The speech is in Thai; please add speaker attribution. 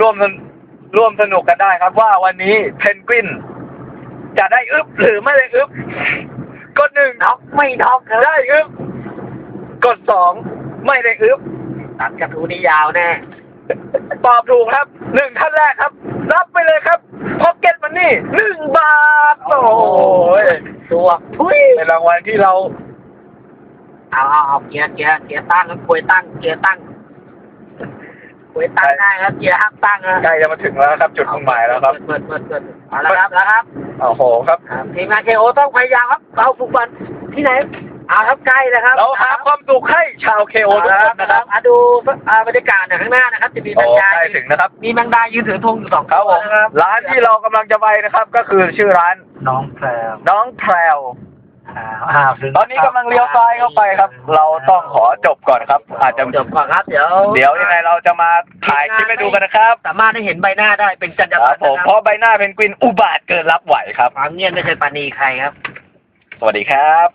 Speaker 1: ร่วมสนร่วมสนุกกันได้ครับว่าวันนี้เพนกวิน จะได้อึบหรือไม่ได้อึบกดหนึ่ง
Speaker 2: น็อกไม่น็อกครับ
Speaker 1: ได้อึบกดสองไม่ได้อึบ
Speaker 2: ตัดกระทูนี่ยาวแน่
Speaker 1: ตอบถูกครับหนึ่งท่านแรกครับ รับไปเลยครับพ็อกเก็ตมันนี่หนึ่งบาท โอ้ย
Speaker 2: ตัวทุย
Speaker 1: เป็นรางวัลที่เรา
Speaker 2: เอาเอาเอาเกียร์เกียร์เกียร์ตั้งครับกลวยตั้งเกียร์ตั้ง กลวยตั้งได้ครับเกียร์ห้ามตั้งนะ
Speaker 1: ใกล้จะมาถึงแล้วครับ จุดมุ่งหมายแล้วครับ
Speaker 2: เปิดเปิดเปิดเอาละครับแล้วครับ
Speaker 1: โอ้โหครับ
Speaker 2: ครับทีมงานเคโอต้องพยายามครับเอาฟุกบอลที่ไหนเอาครับใกล้แล้วครับ
Speaker 1: เราหาความสุขให้ชาวเคโอทุกคนนะครับ
Speaker 2: อะดูอ่าบรรยากาศเนี่ยข้างหน้านะครับ จะมีแม
Speaker 1: โอ้
Speaker 2: งดา
Speaker 1: ใกล้ถึงนะครับ
Speaker 2: มีแมงดายืนถือธงอยู่สอง
Speaker 1: ครับ
Speaker 2: ตั
Speaker 1: ผ
Speaker 2: ว
Speaker 1: ม
Speaker 2: นะครับ
Speaker 1: ร้านที่เรากำลังจะไปนะครับ ก็คือชื่อร้าน
Speaker 2: น้องแพรว
Speaker 1: น้องแพรว
Speaker 2: อ้าวถึง
Speaker 1: ตอนนี้กำลังเลี้ยวซ้ายเข้าไปครับ เราต้องขอจบก่อนครับ อาจจะ
Speaker 2: จบก่อนครับ เดี๋ยว
Speaker 1: เดี๋ยวยังไงเราจะมาถ่ายคลิปให้ดูกันนะครับ
Speaker 2: สามารถได้เห็นใบหน้าได้เป็นจันท
Speaker 1: ค
Speaker 2: ร์
Speaker 1: รับผมเพราะใบหน้าเพนกวินอุบาทเกินรับไหวครับ
Speaker 2: ความเงียบไม่เคยปรานีใครครับ
Speaker 1: สวัสดีครับ